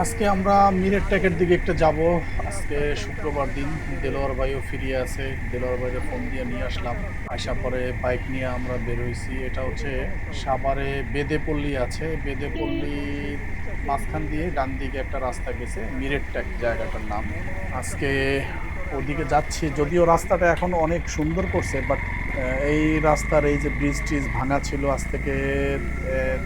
আজকে আমরা মিরের ট্যাকের দিকে একটা যাব। আজকে শুক্রবার দিন, দেলোয়ার ভাইও ফিরিয়ে আছে। দেলোয়ার ভাইকে ফোন দিয়ে নিয়ে আসলাম। আসা পরে বাইক নিয়ে আমরা বের হয়েছি এটা হচ্ছে সাভারে বেদেপল্লী আছে। বেদেপল্লীর মাঝখান দিয়ে ডান দিকে একটা রাস্তা গেছে। মিরের ট্যাক জায়গাটার নাম। আজকে ওদিকে যাচ্ছি। যদিও রাস্তাটা এখন অনেক সুন্দর করছে বাট এই রাস্তার এই যে ব্রিজ টিজ ভাঙা ছিল আজ থেকে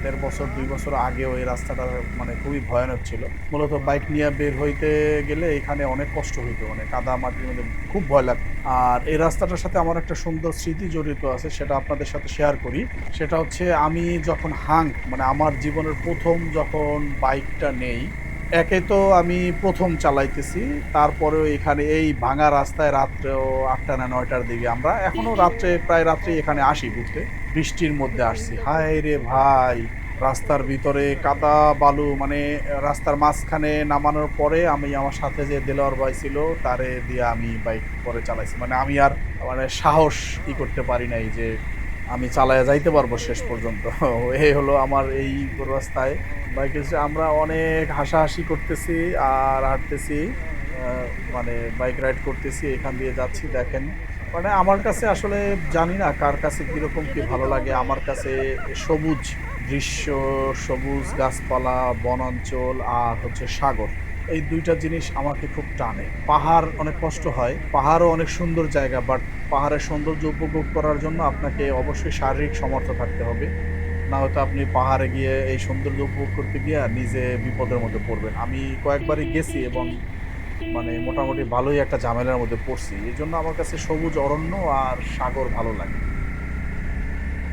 দেড় বছর, দুই বছর আগেও এই রাস্তাটা মানে খুবই ভয়ানক ছিল। মূলত বাইক নিয়ে বের হইতে গেলে এখানে অনেক কষ্ট হইতো মানে কাদা মাটির মধ্যে খুব ভয় লাগতো। আর এই রাস্তাটার সাথে আমার একটা সুন্দর স্মৃতি জড়িত আছে, সেটা আপনাদের সাথে শেয়ার করি। সেটা হচ্ছে আমি যখন হাং মানে আমার জীবনের প্রথম যখন বাইকটা নেই একে তো আমি প্রথম চালাইতেছি, তারপরেও এখানে এই ভাঙা রাস্তায় রাত্রেও আটটা না নয়টার দিকে আমরা এখনও রাত্রে, প্রায় রাত্রে এখানে আসি ঘুরতে। বৃষ্টির মধ্যে আসছি। হায় রে ভাই, রাস্তার ভিতরে কাদা, বালু মানে রাস্তার মাঝখানে নামানোর পরে আমি আমার সাথে যে দেলোয়ার ভাই ছিল, তারে দিয়ে আমি বাইক পরে চালাইছি। মানে আমি আর মানে সাহস ই করতে পারি নাই যে আমি চালায় যাইতে পারব শেষ পর্যন্ত। এই হলো আমার এই রাস্তায়। বাইকে আমরা অনেক হাসাহাসি করতেছি আর হাঁটতেছি মানে বাইক রাইড করতেছি, এখান দিয়ে যাচ্ছি, দেখেন। মানে আমার কাছে আসলে জানি না কার কাছে কীরকম কী ভালো লাগে। আমার কাছে সবুজ দৃশ্য, সবুজ গাছপালা, বনাঞ্চল আর হচ্ছে সাগর। এই দুইটা জিনিস আমাকে খুব টানে। পাহাড় অনেক কষ্ট হয়, পাহাড়ও অনেক সুন্দর জায়গা বাট পাহাড়ের সৌন্দর্য উপভোগ করার জন্য আপনাকে অবশ্যই শারীরিক সমর্থ থাকতে হবে। না হয়তো আপনি পাহাড়ে গিয়ে এই সৌন্দর্য উপভোগ করতে গিয়ে নিজে বিপদের মধ্যে পড়বেন। আমি কয়েকবারই গেছি এবং মানে মোটামুটি ভালোই একটা ঝামেলার মধ্যে পড়ছি। এই জন্য আমার কাছে সবুজ অরণ্য আর সাগর ভালো লাগে।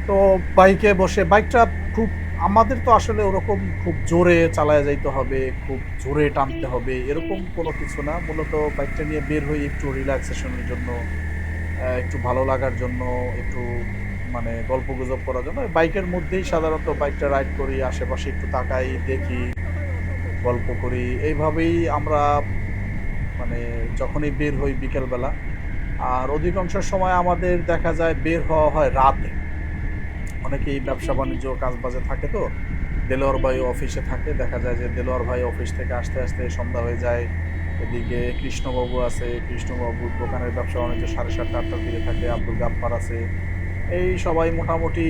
তো বাইকে বসে বাইকটা খুব আমাদের তো আসলে ওরকম খুব জোরে চালায় যাইতে হবে, খুব জোরে টানতে হবে, এরকম কোনো কিছু না। মূলত বাইকটা নিয়ে বের হই একটু রিল্যাক্সেশনের জন্য একটু ভালো লাগার জন্য, একটু মানে গল্প গুজব করার জন্য। বাইকের মধ্যেই সাধারণত বাইকটা রাইড করি, আশেপাশে একটু তাকাই, দেখি, গল্প করি। এইভাবেই আমরা মানে যখনই বের হই বিকেলবেলা, আর অধিকাংশ সময় আমাদের দেখা যায় বের হওয়া হয় রাতে। অনেকেই ব্যবসা বাণিজ্য কাজ বাজে থাকে তো, দেলোয়ার ভাই অফিসে থাকে, দেখা যায় যে দেলোয়ার ভাই অফিস থেকে আসতে আসতে সন্ধ্যা হয়ে যায়। এদিকে কৃষ্ণবাবু আছে, কৃষ্ণবাবুর দোকানের ব্যবসা বাণিজ্য সাড়ে সাতটা, আটটার দিকে থাকে, আব্দুল গাপ্পার আছে। এই সবাই মোটামুটি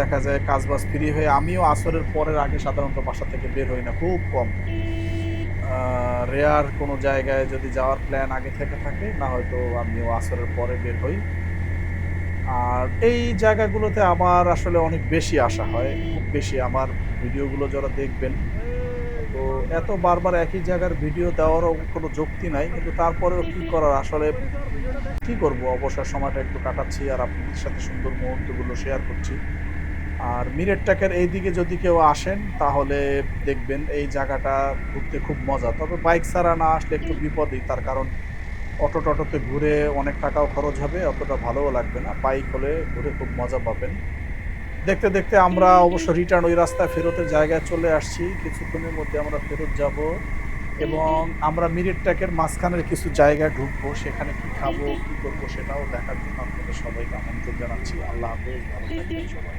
দেখা যায় কাজ বাজ ফ্রি হয়ে, আমিও আসরের পরের আগে সাধারণত বাসা থেকে বের হই না, খুব কম। রেয়ার কোনো জায়গায় যদি যাওয়ার প্ল্যান আগে থেকে থাকে, না হয়তো আমিও আসরের পরে বের হই। আর এই জায়গাগুলোতে আমার আসলে অনেক বেশি আশা হয়, খুব বেশি আমার ভিডিওগুলো যারা দেখবেন। তো এত বারবার একই জায়গার ভিডিও দেওয়ারও কোনো যুক্তি নাই, কিন্তু তারপরেও কি করার? আসলে কি করব? অবসর সময়টা একটু কাটাচ্ছি আর আপনাদের সাথে সুন্দর মুহূর্তগুলো শেয়ার করছি। আর মিরের ট্যাকের এই দিকে যদি কেউ আসেন, তাহলে দেখবেন এই জায়গাটা ঘুরতে খুব মজা। তবে বাইক ছাড়া না আসলে একটু বিপদই, তার কারণ অটো টটোতে ঘুরে অনেক টাকাও খরচ হবে, অতটা ভালোও লাগবে না। বাইক হলে ঘুরে খুব মজা পাবেন। দেখতে দেখতে আমরা অবশ্য রিটার্ন ওই রাস্তায় ফেরতের জায়গায় চলে আসছি। কিছুক্ষণের মধ্যে আমরা ফেরত যাব এবং আমরা মিরিট ট্যাকের মাঝখানের কিছু জায়গায় ঢুকবো। সেখানে কি খাব, কি করব সেটাও দেখার জন্য আপনাদের সবাইকে আমন্ত্রণ জানাচ্ছি। আল্লাহ হাফেজ, ভালো থাকবেন সবাই।